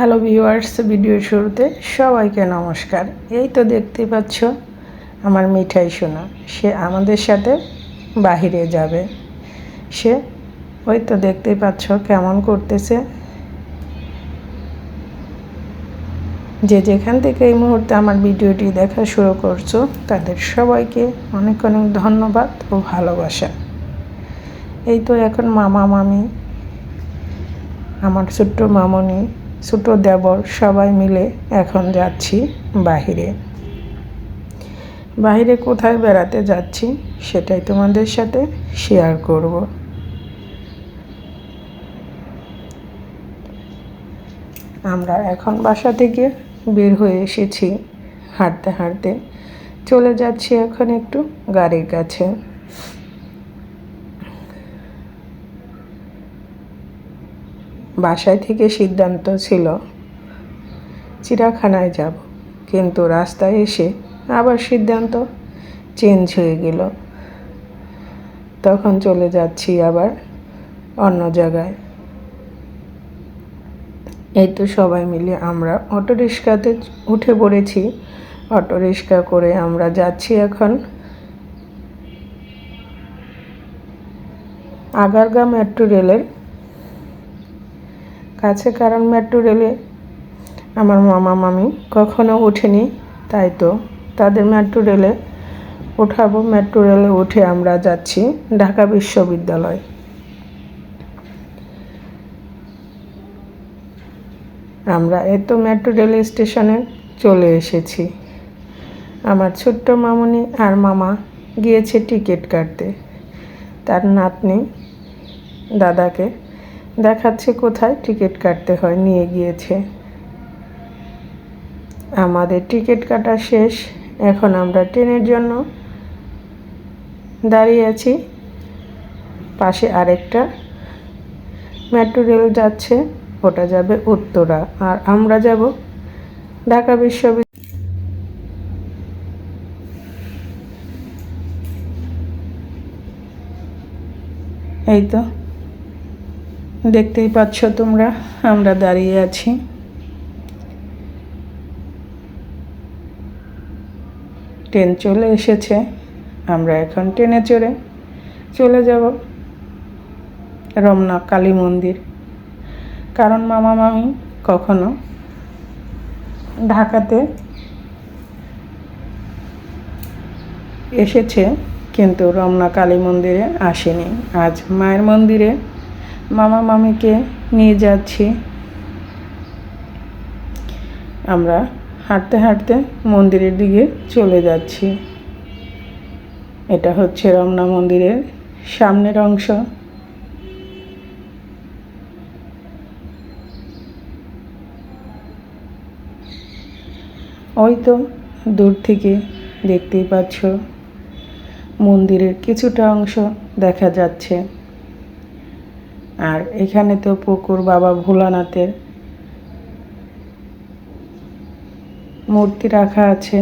Hello viewers ভিডিওর শুরুতে সবাইকে নমস্কার। এই তো দেখতে পাচ্ছ আমার মিঠাই সোনা। সে আমাদের সাথে বাহিরে যাবে। সে, ওই তো দেখতেই পাচ্ছ কেমন করতেছে। যে যেখান থেকে এই মুহূর্তে আমার ভিডিওটি দেখা শুরু করছ, তাদের সবাইকে অনেক অনেক ধন্যবাদ ও ভালোবাসা। এই তো এখন মামা মামি, আমার ছোট্ট মামনি ছোট দেবর সবাই মিলে এখন যাচ্ছি বাহিরে। বাহিরে কোথায় বেড়াতে যাচ্ছি সেটাই তোমাদের সাথে শেয়ার করব। আমরা এখন বাসা থেকে বের হয়ে এসেছি হাঁটতে হাঁটতে। চলে যাচ্ছি এখন একটু গাড়ির কাছে। বাসায় থেকে সিদ্ধান্ত ছিল চিড়াখানায় যাব। কিন্তু রাস্তায় এসে আবার সিদ্ধান্ত চেঞ্জ হয়ে গেল। তখন চলে যাচ্ছি আবার অন্য জায়গায়। এই তো সবাই মিলে আমরা অটো রিক্সাতে উঠে পড়েছি। অটো রিক্সা করে আমরা যাচ্ছি এখন আগারগা মেট্রো রেলের কাছে কারণ মেট্রো রেলে আমার মামা, মামি কখনো ওঠেনি তাই তো। তাদের মেট্রো রেলে ওঠাবো মেট্রো রেলে উঠে আমরা যাচ্ছি ঢাকা বিশ্ববিদ্যালয়। আমরা এই তো মেট্রো রেল স্টেশনে চলে এসেছি। আমার ছোট্ট মামনি আর মামা গিয়েছে টিকিট কাটতে। তার নাতনি দাদাকে দেখাচ্ছে কোথায়? টিকিট কাটতে হয়, নিয়ে গিয়েছে। আমাদের টিকিট কাটা শেষ। এখন আমরা ট্রেনের জন্য দাঁড়িয়ে আছি। পাশে আরেকটা মেট্রো রেল যাচ্ছে, ওটা যাবে উত্তরা। আর আমরা যাব ঢাকা বিশ্ববিদ্যালয়। এই তো। দেখতেই পাচ্ছ তোমরা, আমরা দাঁড়িয়ে আছি। ট্রেন চলে এসেছে, আমরা এখন ট্রেনে চড়ে চলে যাব রমনা কালী মন্দির। কারণ মামা মামি কখনো ঢাকাতে এসেছে, কিন্তু রমনা কালী মন্দিরে আসেনি। আজ মায়ের মন্দিরে মামা মামিকে নিয়ে যাচ্ছি। আমরা হাঁটতে হাঁটতে মন্দিরের দিকে চলে যাচ্ছি। এটা হচ্ছে রমনা মন্দিরের সামনের অংশ। ওই তো দূর থেকে দেখতেই পাচ্ছ, মন্দিরের কিছুটা অংশ দেখা যাচ্ছে। আর এখানে তো পুকুর বাবা ভোলানাথের মূর্তি রাখা আছে।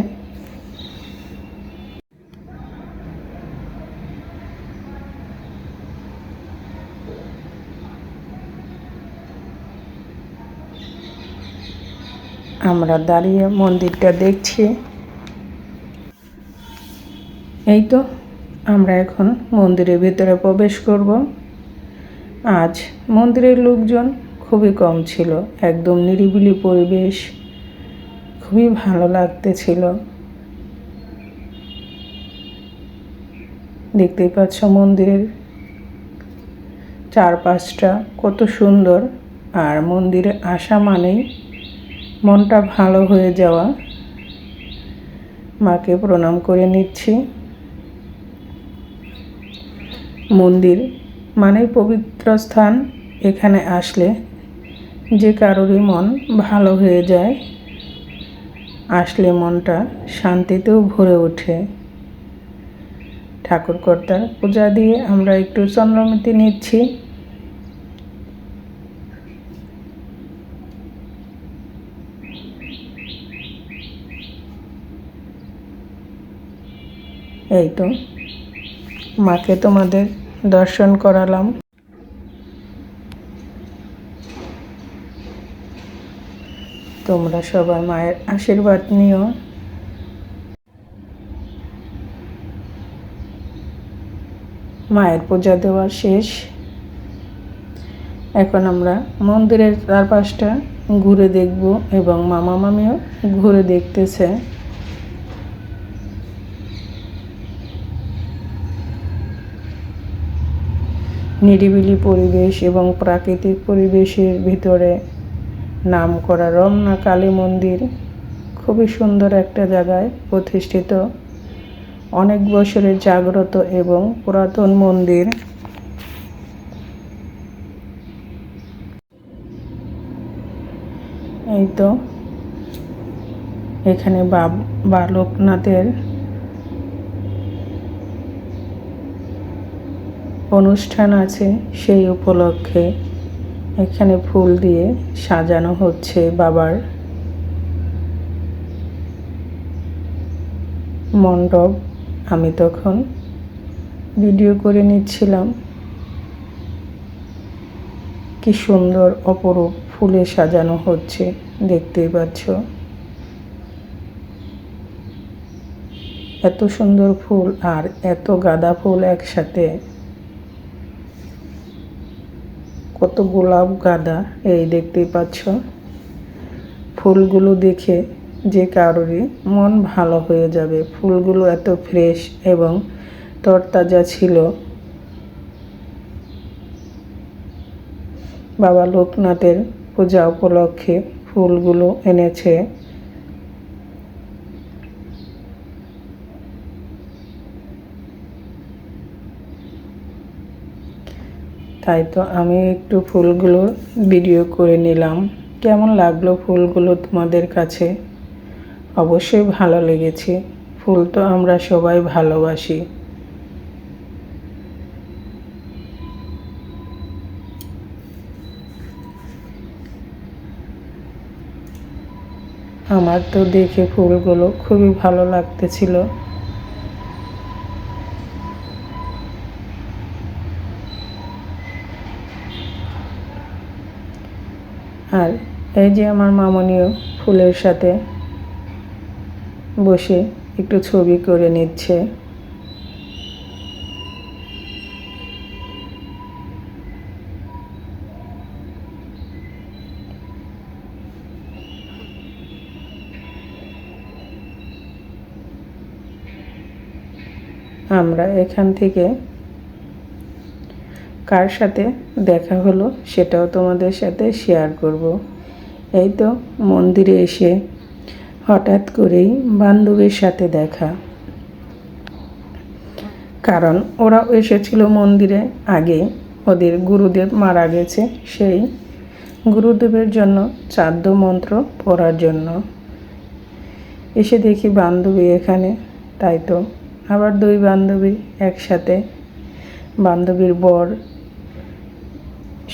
আমরা দাঁড়িয়ে মন্দিরটা দেখছি। এই তো, আমরা এখন মন্দিরের ভিতরে প্রবেশ করব। আজ মন্দিরের লোকজন খুবই কম ছিল, একদম নিরিবিলি পরিবেশ, খুবই ভালো লাগতেছিল। দেখতেই পাচ্ছ মন্দিরের চারপাশটা কত সুন্দর, আর মন্দিরে আসা মানেই মনটা ভালো হয়ে যাওয়া। মাকে প্রণাম করে নিচ্ছি। মন্দির মানেই পবিত্র স্থান এখানে আসলে যে কারোরই মন ভালো হয়ে যায়, আসলে মনটা শান্তিতেও ভরে ওঠে। ঠাকুরকর্তার পূজা দিয়ে আমরা একটু চন্দ্রমতি নিচ্ছি। এই তো, মাকে তোমাদের দর্শন করালাম। তোমরা সবাই মায়ের আশীর্বাদ নিও। মায়ের পূজা দেওয়া শেষ। এখন আমরা মন্দিরের চারপাশটা ঘুরে দেখব এবং মামা মামিও ঘুরে দেখতেছে। নিরিবিলি পরিবেশ এবং প্রাকৃতিক পরিবেশের ভিতরে নাম করা রমনা কালী মন্দির খুবই সুন্দর একটা জায়গায় প্রতিষ্ঠিত। অনেক বছরের জাগ্রত এবং পুরাতন মন্দির। এই তো, এখানে বালকনাথের অনুষ্ঠান আছে সেই উপলক্ষে। এখানে ফুল দিয়ে সাজানো হচ্ছে বাবার মণ্ডপ। আমি তখন ভিডিও করে নিচ্ছিলাম। কি সুন্দর অপরূপ ফুলে সাজানো হচ্ছে, দেখতেই পাচ্ছ। এত সুন্দর ফুল আর এত গাঁদা ফুল একসাথে কত গোলাপ গাঁদা, এই দেখতেই পাচ্ছ। ফুলগুলো দেখে যে কারোরই মন ভালো হয়ে যাবে। ফুলগুলো এত ফ্রেশ এবং তরতাজা ছিল। বাবা লোকনাথের পূজা উপলক্ষে ফুলগুলো এনেছে। তাই তো আমি একটু ফুলগুলো ভিডিও করে নিলাম। কেমন লাগল ফুলগুলো তোমাদের কাছে? অবশ্যই ভালো লেগেছে। ফুল তো আমরা সবাই ভালোবাসি। আমার তো দেখে ফুলগুলো খুবই ভালো লাগতেছিল। আর এই যে আমার মামনিও ফুলের সাথে বসে একটু ছবি করে নিচ্ছে। আমরা এখান থেকে কার সাথে দেখা হলো সেটাও তোমাদের সাথে শেয়ার করব। এই তো মন্দিরে এসে হঠাৎ করেই বান্ধবীর সাথে দেখা। কারণ ওরা এসেছিল মন্দিরে আগে, ওদের গুরুদেব মারা গেছে সেই গুরুদেবের জন্য চাদ্য মন্ত্র পড়ার জন্য। এসে দেখি বান্ধবী এখানে, তাই তো। আবার দুই বান্ধবী একসাথে। বান্ধবীর বর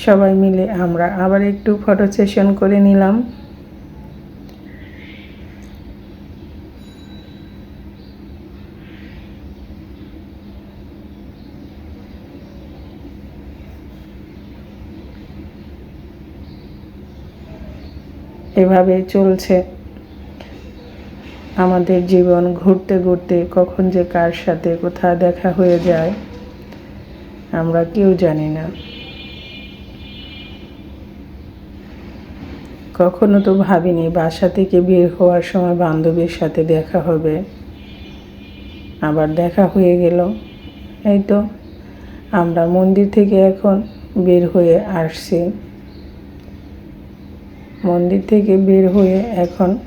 সবাই মিলে আমরা আবার একটু ফটো সেশন করে নিলাম। এভাবে চলছে। আমাদের জীবন ঘুরতে ঘুরতে কখন যে কার সাথে কোথায় দেখা হয়ে যায়, আমরা কেউ জানি না। কখনো তো ভাবিনি বাসা থেকে বের হওয়ার সময় বান্ধবীর সাথে দেখা হবে। আবার দেখা হয়ে গেল। এই তো, আমরা মন্দির থেকে এখন বের হয়ে আসছি। মন্দির থেকে বের হয়ে এখন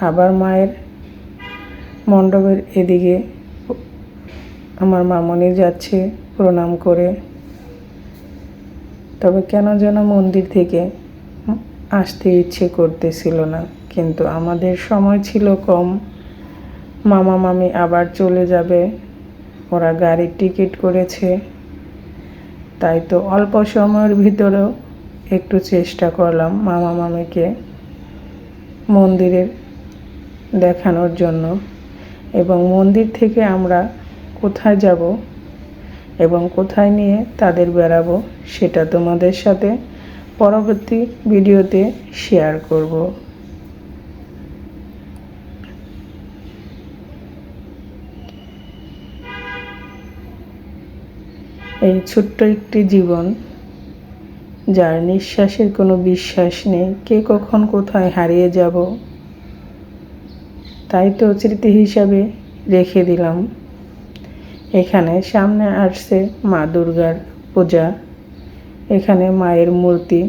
আবার মায়ের মণ্ডপের এদিকে আমার মামনি যাচ্ছে প্রণাম করে। তবে কেন যেন মন্দির থেকে আসতে ইচ্ছে করতেছিল না, কিন্তু আমাদের সময় ছিল কম। মামা, মামি আবার চলে যাবে, ওরা গাড়ির টিকিট করেছে। তাই তো অল্প সময়ের ভিতরেও একটু চেষ্টা করলাম মামা, মামিকে মন্দিরের দেখানোর জন্য। এবং মন্দির থেকে আমরা কোথায় যাব এবং কোথায় নিয়ে তাদের বেড়াবো সেটা তোমাদের সাথে পরবর্তী ভিডিওতে শেয়ার করব। এই ছোট্ট একটি জীবন, যার নিঃশ্বাসের কোনো বিশ্বাস নেই, কে কখন কোথায় হারিয়ে যাব, তাই তো স্মৃতি হিসাবে রেখে দিলাম। এখানে সামনে আসছে মা দুর্গার পূজা। এখানে মায়ের মূর্তি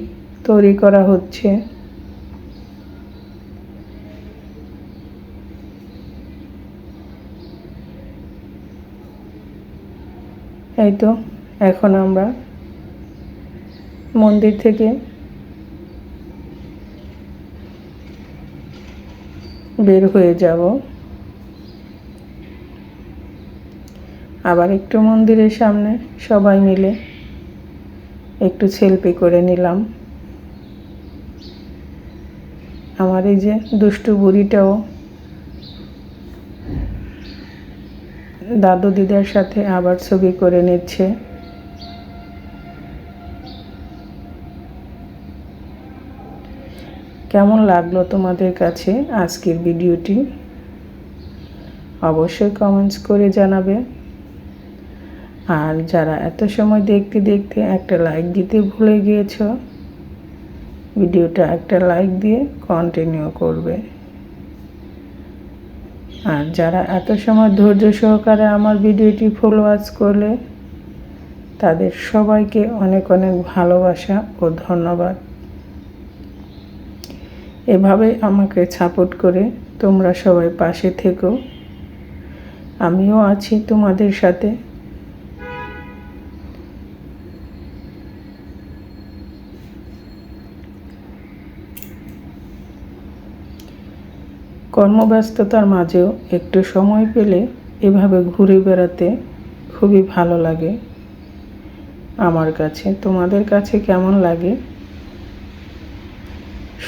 তৈরি করা হচ্ছে। এই তো, এখন আমরা মন্দির থেকে বের হয়ে যাব। আবার একটু মন্দিরের সামনে সবাই মিলে একটু সেলফি করে নিলাম। আমার এই যে দুষ্টু বুড়িটাও দাদু দিদার সাথে আবার ছবি করে নিচ্ছে। কেমন লাগল তোমাদের কাছে আজকের ভিডিওটি? অবশ্যই কমেন্টস করে জানাবে। আর যারা এত সময় দেখতে দেখতে একটা লাইক দিতে ভুলে গিয়েছ, ভিডিওটা একটা লাইক দিয়ে কন্টিনিউ করবে। আর যারা এত সময় ধৈর্য সহকারে আমার ভিডিওটি ফুল করলে, তাদের সবাইকে অনেক অনেক ভালোবাসা ও ধন্যবাদ। এভাবে আমাকে সাপোর্ট করে তোমরা সবাই পাশে থেকো। আমিও আছি তোমাদের সাথে। কর্মব্যস্ততার মাঝেও একটু সময় পেলে এভাবে ঘুরে বেড়াতে খুবই ভালো লাগে। আমার কাছে, তোমাদের কাছে কেমন লাগে?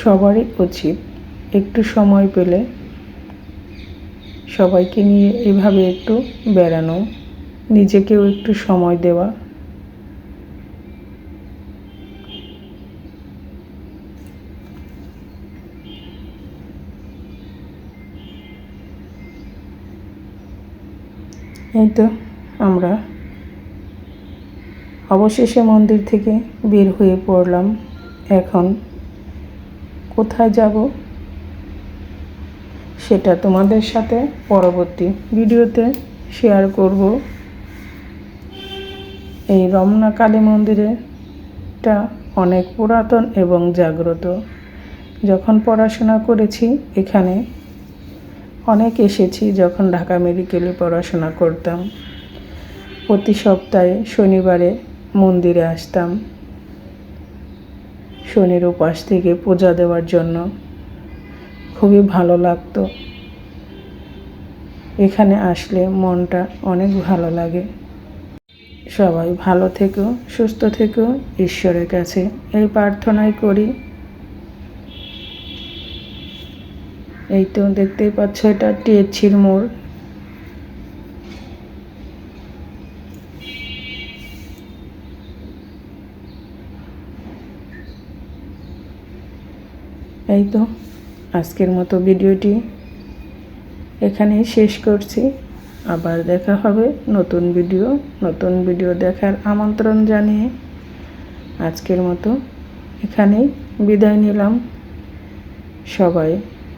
সবারই উচিত একটু সময় পেলে সবাইকে নিয়ে এভাবে একটু বেড়ানো, নিজেকেও একটু সময় দেওয়া। এই তো আমরা। অবশেষে মন্দির থেকে বের হয়ে পড়লাম। এখন কোথায় যাব? সেটা তোমাদের সাথে পরবর্তী ভিডিওতে শেয়ার করব। এই রমনা কালী মন্দিরেটা অনেক পুরাতন এবং জাগ্রত। যখন পড়াশোনা করেছি, এখানে অনেক এসেছি যখন ঢাকা মেডিকেলে পড়াশোনা করতাম। প্রতি সপ্তাহে শনিবারে মন্দিরে আসতাম। শনির উপাস থেকে পূজা দেওয়ার জন্য খুবই ভালো লাগতো। এখানে আসলে মনটা অনেক ভালো লাগে। সবাই ভালো থেকো, সুস্থ থেকো, ঈশ্বরের কাছে এই প্রার্থনাই করি। এই তো দেখতেই পাচ্ছ, এটা টিএছির মোড়। এই তো, আজকের মতো ভিডিওটি এখানেই শেষ করছি। আবার দেখা হবে নতুন ভিডিও নতুন ভিডিও দেখার আমন্ত্রণ জানিয়ে। আজকের মতো এখানেই বিদায় নিলাম। সবাই